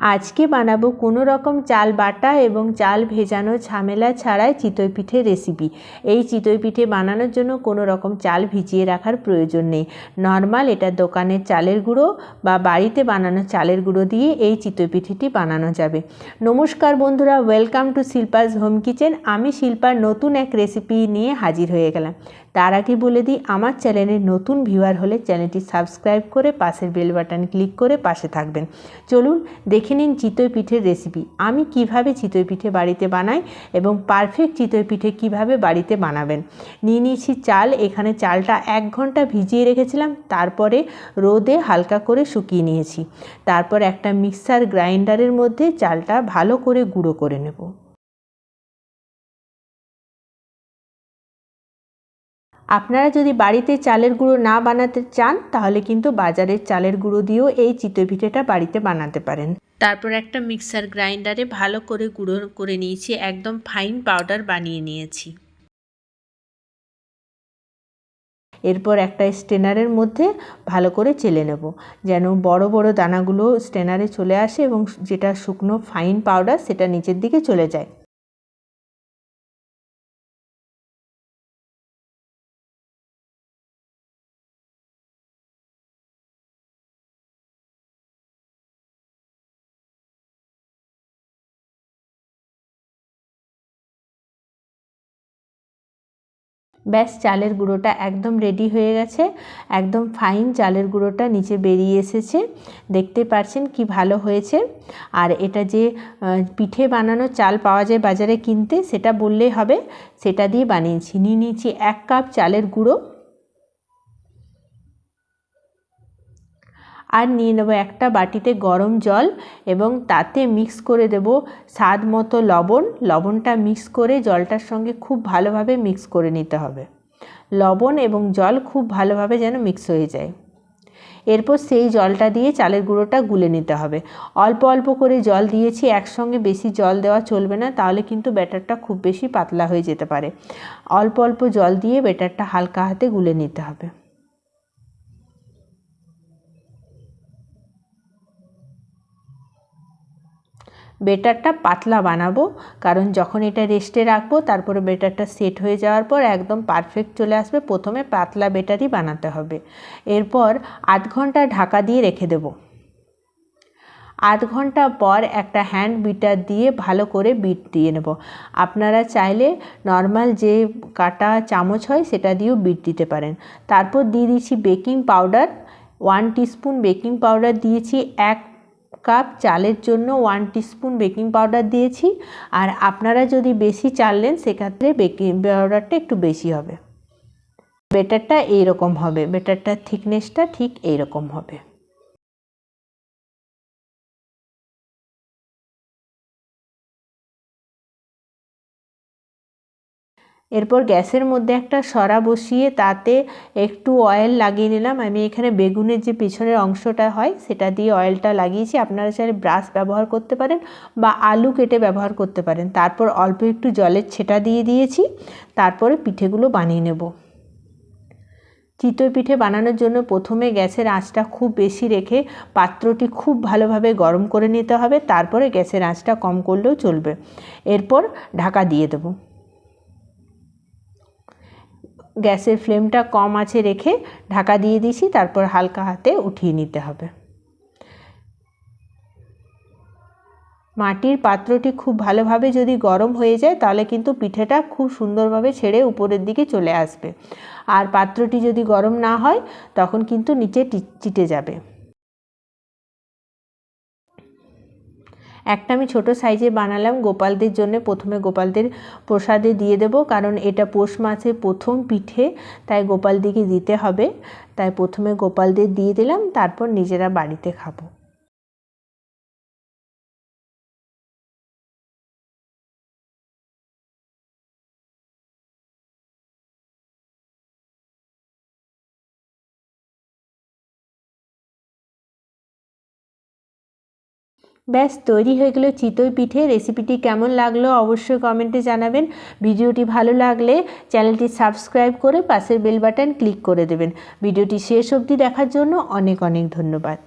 আজকে বানাবো কোনো রকম চাল বাটা এবং চাল ভেজানো ঝামেলা ছাড়াই চিতই পিঠের রেসিপি এই চিতই পিঠে বানানোর জন্য কোনো রকম চাল ভিজিয়ে রাখার প্রয়োজন নেই। নর্মাল এটা দোকানের চালের গুঁড়ো বা বাড়িতে বানানো চালের গুঁড়ো দিয়ে এই চিতই পিঠেটি বানানো যাবে। নমস্কার বন্ধুরা welcome to Shilpa's home kitchen আমি শিল্পার নতুন এক রেসিপি নিয়ে হাজির হয়ে গেলাম। তার আগে বলে দিই, আমার চ্যানেলের নতুন ভিউয়ার হলে চ্যানেলটি সাবস্ক্রাইব করে পাশের বেল বাটন ক্লিক করে পাশে থাকবেন। চলুন দেখে নিন চিতই পিঠের রেসিপি আমি কীভাবে চিতই পিঠে বাড়িতে বানাই এবং পারফেক্ট চিতই পিঠে কীভাবে বাড়িতে বানাবেন? নিয়ে নিয়েছি চাল, এখানে চালটা এক ঘণ্টা ভিজিয়ে রেখেছিলাম, তারপরে রোদে হালকা করে শুকিয়ে নিয়েছি। তারপর একটা মিক্সার গ্রাইন্ডারের মধ্যে চালটা ভালো করে গুঁড়ো করে নেব। আপনারা যদি বাড়িতে চালের গুঁড়ো না বানাতে চান, তাহলে কিন্তু বাজারের চালের গুঁড়ো দিয়েও এই চিতই পিঠেটা বাড়িতে বানাতে পারেন। তারপর একটা মিক্সার গ্রাইন্ডারে ভালো করে গুঁড়ো করে নিয়েছি, একদম ফাইন পাউডার বানিয়ে নিয়েছি। এরপর একটা স্টেনারের মধ্যে ভালো করে চেলে নেব, যেন বড় বড় দানাগুলো স্টেনারে চলে আসে এবং যেটা শুকনো ফাইন পাউডার সেটা নিচের দিকে চলে যায়। ব্যাস, চালের গুঁড়োটা একদম রেডি হয়ে গেছে। একদম ফাইন চালের গুঁড়োটা নিচে বেরিয়ে এসেছে। দেখতে পাচ্ছেন কি ভালো হয়েছে। আর এটা যে পিঠে বানানো চাল পাওয়া যায় বাজারে কিনতে, সেটা বললেই হবে। সেটা দিয়ে বানিয়েছি। নিয়ে নিয়েছি এক কাপ চালের গুঁড়ো। আর নিয়ে নেব একটা বাটিতে গরম জল এবং তাতে মিক্স করে দেব স্বাদ মতো লবণ। লবণটা মিক্স করে জলটার সঙ্গে খুব ভালোভাবে মিক্স করে নিতে হবে। লবণ এবং জল খুব ভালোভাবে যেন মিক্স হয়ে যায়। এরপর সেই জলটা দিয়ে চালের গুঁড়োটা গুলে নিতে হবে। অল্প অল্প করে জল দিয়েছি, একসঙ্গে বেশি জল দেওয়া চলবে না, তাহলে কিন্তু ব্যাটারটা খুব বেশি পাতলা হয়ে যেতে পারে। অল্প অল্প জল দিয়ে ব্যাটারটা হালকা হাতে গুলে নিতে হবে। বেটারটা পাতলা বানাবো। কারণ যখন এটা রেস্টে রাখব, তারপরে বেটারটা সেট হয়ে যাওয়ার পর একদম পারফেক্ট চলে আসবে। প্রথমে পাতলা বেটারই বানাতে হবে। এরপর আধ ঘণ্টা ঢাকা দিয়ে রেখে দেব। আধ ঘণ্টা পর একটা হ্যান্ড বিটার দিয়ে ভালো করে বিট দিয়ে নেব। আপনারা চাইলে নর্মাল যে কাটা চামচ হয়, সেটা দিয়েও বিট দিতে পারেন। তারপর দিয়ে দিচ্ছি baking powder one teaspoon baking powder দিয়েছি এক কাপ চালের জন্য ওয়ান টিস্পুন বেকিং পাউডার দিয়েছি। আর আপনারা যদি বেশি চাল নেন, সেক্ষেত্রে বেকিং পাউডারটা একটু বেশি হবে। বেটারটা এইরকম হবে। বেটারটার থিকনেসটা ঠিক এইরকম হবে। এরপর গ্যাসের মধ্যে একটা সরা বসিয়ে তাতে একটু অয়েল লাগিয়ে নিলাম। আমি এখানে বেগুনের যে পিছনের অংশটা হয়, সেটা দিয়ে অয়েলটা লাগিয়েছি। আপনারা চাইলে ব্রাশ ব্যবহার করতে পারেন বা আলু কেটে ব্যবহার করতে পারেন। তারপর অল্প একটু জলের ছেটা দিয়ে দিয়েছি। তারপরে পিঠেগুলো বানিয়ে নেব। চিতই পিঠে বানানোর জন্য প্রথমে গ্যাসের আঁচটা খুব বেশি রেখে পাত্রটি খুব ভালোভাবে গরম করে নিতে হবে। তারপরে গ্যাসের আঁচটা কম করলেও চলবে। এরপর ঢাকা দিয়ে দেবো। গ্যাসের ফ্লেমটা কম আছে রেখে ঢাকা দিয়ে দিছি তারপর হালকা হাতে উঠিয়ে নিতে হবে। মাটির পাত্রটি খুব ভালোভাবে যদি গরম হয়ে যায়, তাহলে কিন্তু পিঠেটা খুব সুন্দরভাবে ছেড়ে উপরের দিকে চলে আসবে। আর পাত্রটি যদি গরম না হয়, তখন কিন্তু নিচে চিটে যাবে। একটা আমি ছোট সাইজে বানালাম, গোপালদের জন্য প্রথমে গোপালদের প্রসাদে দিয়ে দেব, কারণ এটা পৌষ মাসে প্রথম পিঠে, তাই গোপালদিকে দিতে হবে। তাই প্রথমে গোপালদের দিয়ে দিলাম, তারপর নিজেরা বাড়িতে খাব। ব্যাস, তৈরি হয়ে গেল চিতই পিঠে। রেসিপিটি কেমন লাগল অবশ্যই কমেন্টে জানাবেন। ভিডিওটি ভালো লাগলে চ্যানেলটি সাবস্ক্রাইব করে পাশের বেল বাটন ক্লিক করে দেবেন। ভিডিওটি শেষ অবধি দেখার জন্য অনেক অনেক ধন্যবাদ।